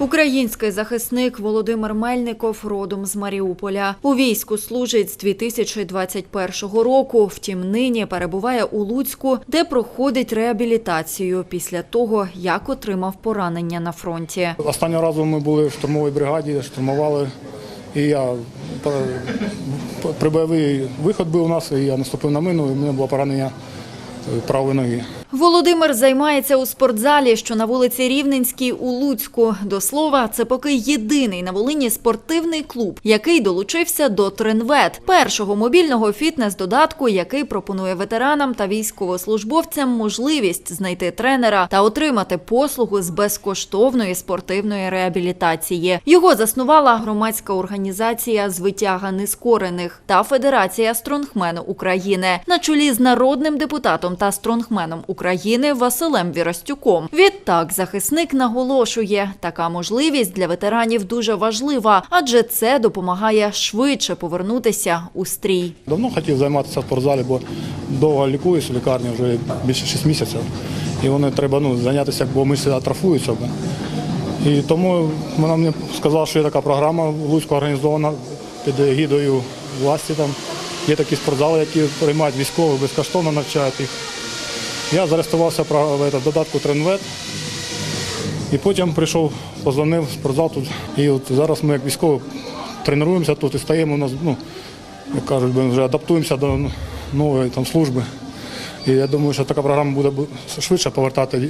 Український захисник Володимир Мельников родом з Маріуполя. У війську служить з 2021 року. Втім, нині перебуває у Луцьку, де проходить реабілітацію після того, як отримав поранення на фронті. Останнього разу ми були в штурмовій бригаді, штурмували. І я по- по- при бойовий виход був у нас, і я наступив на мину, і в мене було поранення е, правої ноги. Володимир займається у спортзалі, що на вулиці Рівненській у Луцьку. До слова, це поки єдиний на Волині спортивний клуб, який долучився до Тренвет, першого мобільного фітнес-додатку, який пропонує ветеранам та військовослужбовцям можливість знайти тренера та отримати послугу з безкоштовної спортивної реабілітації. Його заснувала громадська організація з витяга нескорених та Федерація стронгмену України на чолі з народним депутатом та стронгменом України Василем Віростюком. Відтак захисник наголошує, така можливість для ветеранів дуже важлива, адже це допомагає швидше повернутися у стрій. Давно хотів займатися в спортзалі, бо довго лікуюсь в лікарні, вже більше 6 місяців. І вони треба ну, зайнятися, бо мишці атрофуються. І тому вона мені сказала, що є така програма в Луцьку організована під егідою власті. Там. Є такі спортзали, які приймають військових, безкоштовно навчають їх. Я зареєструвався в додатку Тренвет. І потім прийшов, позвонив спортзал тут. І от зараз ми як військові тренуємося тут і стаємо у нас, ну, як кажуть, ми вже адаптуємося до нової там, служби. І я думаю, що така програма буде швидше повертати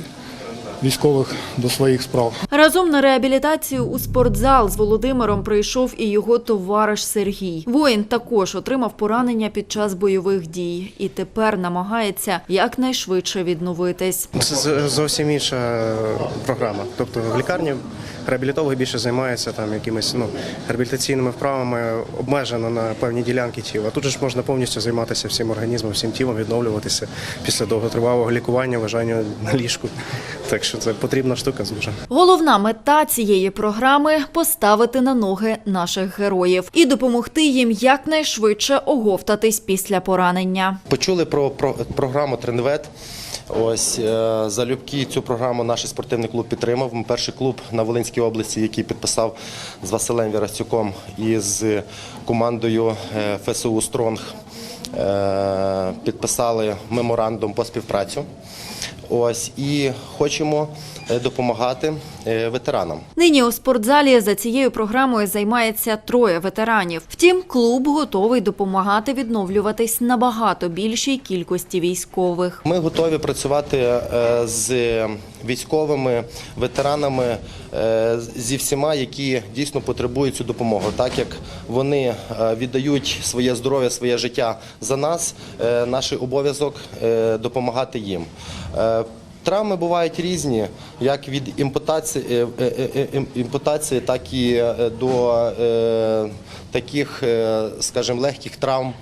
військових до своїх справ. Разом на реабілітацію у спортзал з Володимиром прийшов і його товариш Сергій. Воїн також отримав поранення під час бойових дій і тепер намагається якнайшвидше відновитись. Це з- зовсім інша е, програма. Тобто в лікарні реабілітологи більше займаються там якимись ну, реабілітаційними вправами, обмежено на певні ділянки тіла. Тут же ж можна повністю займатися всім організмом, всім тілом, відновлюватися після довготривалого лікування, лежання на ліжку. Так що це потрібна штука дуже. Головна мета цієї програми поставити на ноги наших героїв і допомогти їм якнайшвидше оговтатись після поранення. Почули про, про програму Тренвет. Ось е, залюбки цю програму наш спортивний клуб підтримав. Ми перший клуб на Волинській області, який підписав з Василем Вірастюком і з командою е, ФСУ Стронг. е, Підписали меморандум по співпрацю. Ось і хочемо допомагати е, ветеранам. Нині у спортзалі за цією програмою займається троє ветеранів. Втім, клуб готовий допомагати відновлюватись набагато більшій кількості військових. Ми готові працювати е, з військовими ветеранами е, зі всіма, які дійсно потребують цю допомогу, так як вони е, віддають своє здоров'я, своє життя за нас. е, Наш обов'язок е, допомагати їм. Травми бувають різні, як від імпотації, е, е, е, так і до таких, скажімо, легких травм.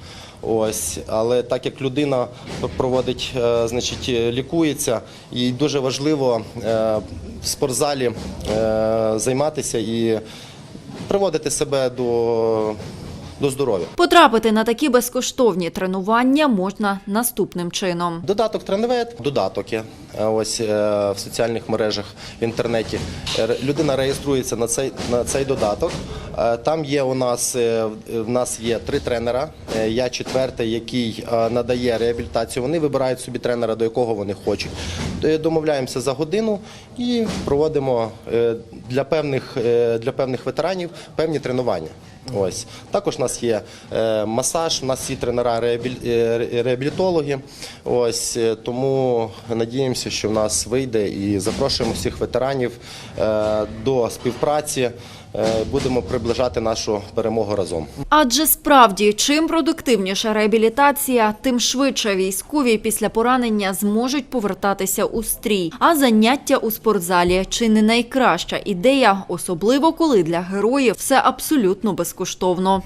Ось, але так як людина проводить, значить, лікується, і дуже важливо в спортзалі займатися і приводити себе до, до здоров'я. Потрапити на такі безкоштовні тренування можна наступним чином. Додаток Тренвет, додаток є ось е, в соціальних мережах в інтернеті. Е, Людина реєструється на цей на цей додаток. Е, Там є у нас е, в- нас є три тренера. Е, Я четвертий, який е, надає реабілітацію. Вони вибирають собі тренера, до якого вони хочуть. Е, Домовляємося за годину і проводимо е, для певних е, для певних ветеранів певні тренування. Ось також у нас є е, масаж, у нас є тренера е, реабілітологи. Ось е, тому надіємося, що в нас вийде і запрошуємо всіх ветеранів е, до співпраці. Е, Будемо приближати нашу перемогу разом. Адже справді, чим продуктивніша реабілітація, тим швидше військові після поранення зможуть повертатися у стрій. А заняття у спортзалі чи не найкраща ідея, особливо коли для героїв все абсолютно безкоштовно.